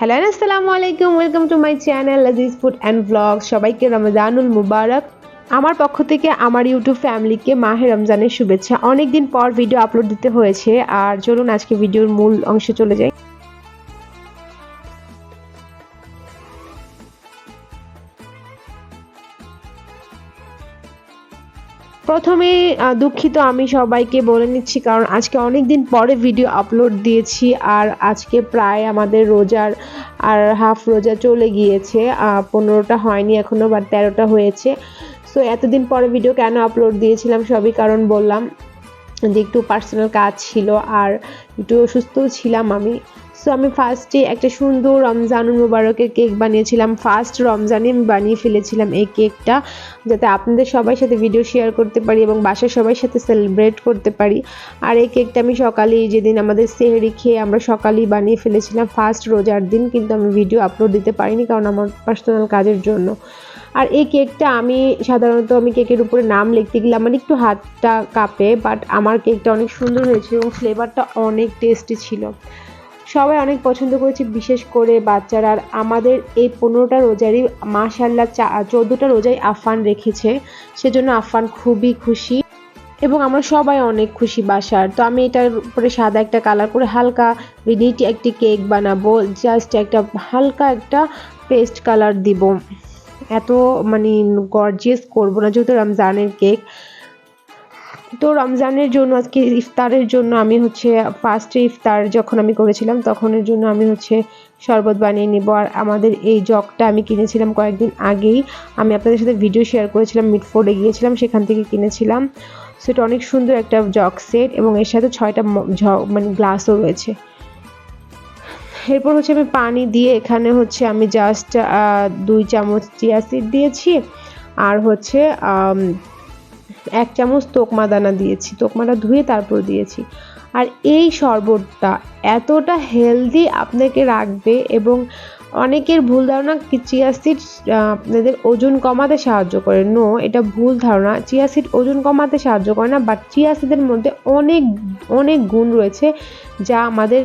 Hello আসসালামু আলাইকুম welcome to my channel Aziz food and blog সবাইকে রমজানুল মুবারক। আমার পক্ষ থেকে আমার ইউটিউব ফ্যামিলিকে মাহে রমজানের শুভেচ্ছা। অনেকদিন পর ভিডিও আপলোড দিতে হয়েছে। আর চলুন আজকে ভিডিওর মূল অংশে চলে যাই। প্রথমে দুঃখিত আমি সবাইকে বলে নিচ্ছি, কারণ আজকে অনেক দিন পরে ভিডিও আপলোড দিয়েছি, আর আজকে প্রায় আমাদের রোজার, আর হাফ রোজা চলে গিয়েছে পনেরোটা হয়নি এখনও বা তেরোটা হয়েছে। সো এতদিন পরে ভিডিও কেন আপলোড দিয়েছিলাম সবই কারণ বললাম যে, একটু পার্সোনাল কাজ ছিল, আর একটু অসুস্থও ছিলাম আমি। সো আমি ফার্স্টে একটা সুন্দর রমজানুল মুবারকের কেক বানিয়েছিলাম। ফার্স্ট রমজানে আমি বানিয়ে ফেলেছিলাম এই কেকটা যাতে আপনাদের সবার সাথে ভিডিও শেয়ার করতে পারি এবং বাসার সবার সাথে সেলিব্রেট করতে পারি। আর এই কেকটা আমি সকালেই, যেদিন আমাদের সেহরি খেয়ে আমরা সকালেই বানিয়ে ফেলেছিলাম ফার্স্ট রোজার দিন, কিন্তু আমি ভিডিও আপলোড দিতে পারিনি কারণ আমার পার্সোনাল কাজের জন্য। আর এই কেকটা আমি সাধারণত আমি কেকের উপরে নাম লিখতে গেলে আমার একটু হাতটা কাঁপে বাট আমার কেকটা অনেক সুন্দর হয়েছে এবং ফ্লেভারটা অনেক টেস্টি ছিল। সবাই অনেক পছন্দ করেছে, বিশেষ করে বাচ্চারা। আর আমাদের এই পনেরোটা রোজারই মাশাল্লাহ চা, চোদ্দোটা রোজাই আফান রেখেছে। সেজন্য আফান খুবই খুশি। এবং আমরা সবাই অনেক খুশি বাসার। তো আমি এটার উপরে সাদা একটা কালার করে হালকা নিট একটি কেক বানাবো। জাস্ট একটা হালকা একটা পেস্ট কালার দিব। এত মানে গর্জিয়াস করব না, যেহেতু রমজানের কেক। তো রমজানের জন্য, আজকে ইফতারের জন্য আমি হচ্ছে ফার্স্টে ইফতার যখন আমি করেছিলাম, তখনের জন্য আমি হচ্ছে শরবত বানিয়ে নিব। আর আমাদের এই জগটা আমি কিনেছিলাম কয়েকদিন আগেই। আমি আপনাদের সাথে ভিডিও শেয়ার করেছিলাম মিটফোর্ডে গিয়েছিলাম, সেখান থেকে কিনেছিলাম। সেটা অনেক সুন্দর একটা জগ সেট এবং এর সাথে ছয়টা মানে গ্লাসও রয়েছে। এরপর হচ্ছে আমি পানি দিয়ে এখানে হচ্ছে আমি জাস্ট দুই চামচ চিয়া সিড দিয়েছি। আর হচ্ছে এক চামচ তোকমা দানা দিয়েছি, তোকমাটা ধুয়ে তারপর দিয়েছি। আর এই শরবতটা এতটা হেলদি আপনাকে রাখবে এবং অনেকের ভুল ধারণা কি চিয়া সিড আপনাদের ওজন কমাতে সাহায্য করে। নো এটা ভুল ধারণা। চিয়া সিড ওজন কমাতে সাহায্য করে না বাট চিয়া সিডের মধ্যে অনেক অনেক গুণ রয়েছে যা আমাদের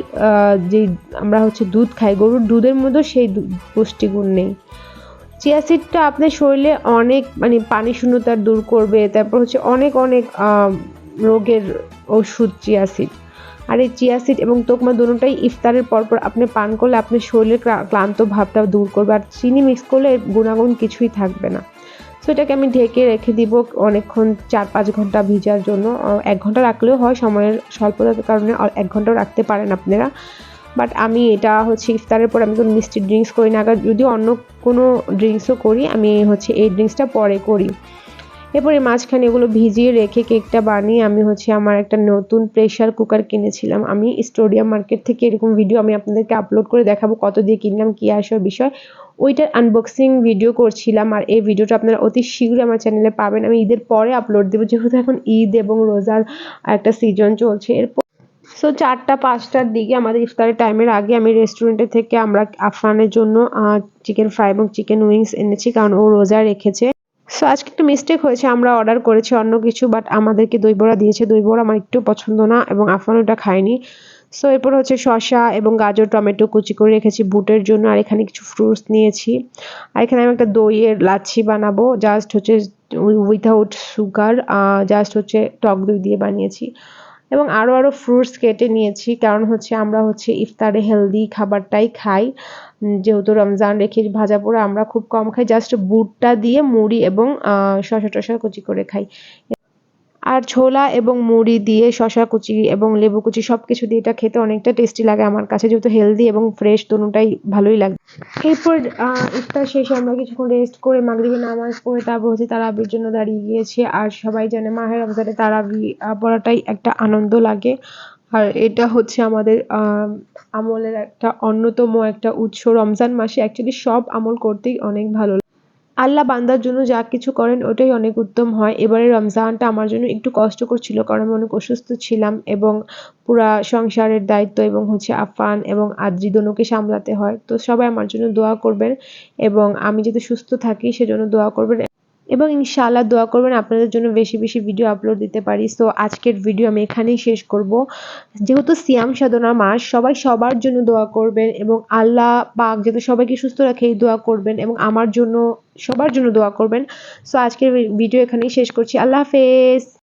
যে আমরা হচ্ছে দুধ খাই, গরুর দুধের মধ্যেও সেই পুষ্টিগুণ নেই। চিয়া সিডটা আপনার শরীরে অনেক মানে পানি শূন্যতা দূর করবে, তারপর হচ্ছে অনেক অনেক রোগের ওষুধ চিয়া সিড আর এই চিয়া সিড এবং তোকমা দুটোটাই ইফতারের পরপর আপনি পান করলে আপনার শরীরের ক্লান্ত ভাবটা দূর করবে, আর চিনি মিক্স করলে গুণাগুণ কিছুই থাকবে না। সো এটাকে আমি ঢেকে রেখে দিব অনেকক্ষণ চার পাঁচ ঘণ্টা ভিজার জন্য। এক ঘণ্টা রাখলেও হয়, সময়ের স্বল্পতার কারণে এক ঘন্টাও রাখতে পারেন আপনারা। বাট আমি এটা হচ্ছে ইফতারের পর আমি কোনো মিষ্টি ড্রিঙ্কস করি না। আবার যদি অন্য কোনো ড্রিঙ্কসও করি, আমি হচ্ছে এই ড্রিঙ্কসটা পরে করি। এরপরে মাঝখানে এগুলো ভিজিয়ে রেখে কেকটা বানিয়ে আমি হচ্ছে আমার একটা নতুন প্রেশার কুকার কিনেছিলাম। আমি স্টোরিয়া মার্কেট থেকে এরকম ভিডিও আমি আপনাদেরকে আপলোড করে দেখাবো, কত দিয়ে কিনলাম, কী আসার বিষয়। ওইটার আনবক্সিং ভিডিও করছিলাম আর এই ভিডিওটা আপনারা অতি শীঘ্রই আমার চ্যানেলে পাবেন। আমি ঈদের পরে আপলোড দেবো, যেহেতু এখন ঈদ এবং রোজার একটা সিজন চলছে। এরপর সো চারটা, পাঁচটার দিকে আমাদের ইফতারের টাইমের আগে আমি রেস্টুরেন্টে থেকে আমরা আফরানের জন্য চিকেন ফ্রাই এবং চিকেন উইংস এনেছি, কারণ ও রোজা রেখেছে। সো আজকে একটু মিস্টেক হয়েছে, আমরা অর্ডার করেছি অন্য কিছু বাট আমাদেরকে দই বড়া দিয়েছে। দই বড়া আমার একটু পছন্দ না এবং আফরান ওটা খায়নি। সো এরপর হচ্ছে শসা এবং গাজর, টমেটো কুচি করে রেখেছি বুটের জন্য, আর এখানে কিছু ফ্রুটস নিয়েছি। আর এখানে আমি একটা দইয়ের লাচ্ছি বানাবো জাস্ট হচ্ছে উইথাউট সুগার জাস্ট হচ্ছে টক দই দিয়ে বানিয়েছি। এবং আরও আরও ফ্রুটস কেটে নিয়েছি। কারণ হচ্ছে আমরা হচ্ছে ইফতারে হেলদি খাবারটাই খাই। যেহেতু রমজান রেখে ভাজা পোড়া আমরা খুব কম খাই। জাস্ট বুটটা দিয়ে, মুড়ি এবং শশা টশা কুচি করে খাই। আর ছোলা এবং মুড়ি দিয়ে শসা কুচি এবং লেবু কুচি সব কিছু দিয়ে এটা খেতে অনেকটা টেস্টি লাগে আমার কাছে, যেহেতু হেলদি এবং ফ্রেশ দুটোটাই ভালোই লাগে। এরপর ইফতার শেষে আমরা কিছুক্ষণ রেস্ট করে মাগরিবের নামাজ পড়ে তারপর হচ্ছে তারাবির জন্য দাঁড়িয়ে গিয়েছি। আর সবাই জানে মাহের রমজানে তারাবি পড়াটাই একটা আনন্দ লাগে। আর এটা হচ্ছে আমাদের আমলের একটা অন্যতম একটা উৎস রমজান মাসে। অ্যাকচুয়ালি সব আমল করতেই অনেক ভালো। আল্লাহ বান্দার জন্য যা কিছু করেন ওটাই অনেক উত্তম হয়। এবারে রমজানটা আমার জন্য একটু কষ্টকর ছিল কারণ আমি অনেক অসুস্থ ছিলাম এবং পুরা সংসারের দায়িত্ব এবং হচ্ছে আফান এবং আদ্রি দনুকে সামলাতে হয়। তো সবাই আমার জন্য দোয়া করবেন এবং আমি যাতে সুস্থ থাকি সেজন্য দোয়া করবেন। এবং ইনশাআল্লাহ দোয়া করবেন, আপনাদের জন্য বেশি বেশি ভিডিও আপলোড দিতে পারি। সো আজকের ভিডিও আমি এখানেই শেষ করব। যেহেতু সিয়াম সাধনা মাস, সবাই সবার জন্য দোয়া করবেন এবং আল্লাহ পাক যাতে সবাইকে সুস্থ রাখে, এই দোয়া করবেন এবং আমার জন্য, সবার জন্য দোয়া করবেন। সো আজকের ভিডিও এখানেই শেষ করছি। আল্লাহ হাফেজ!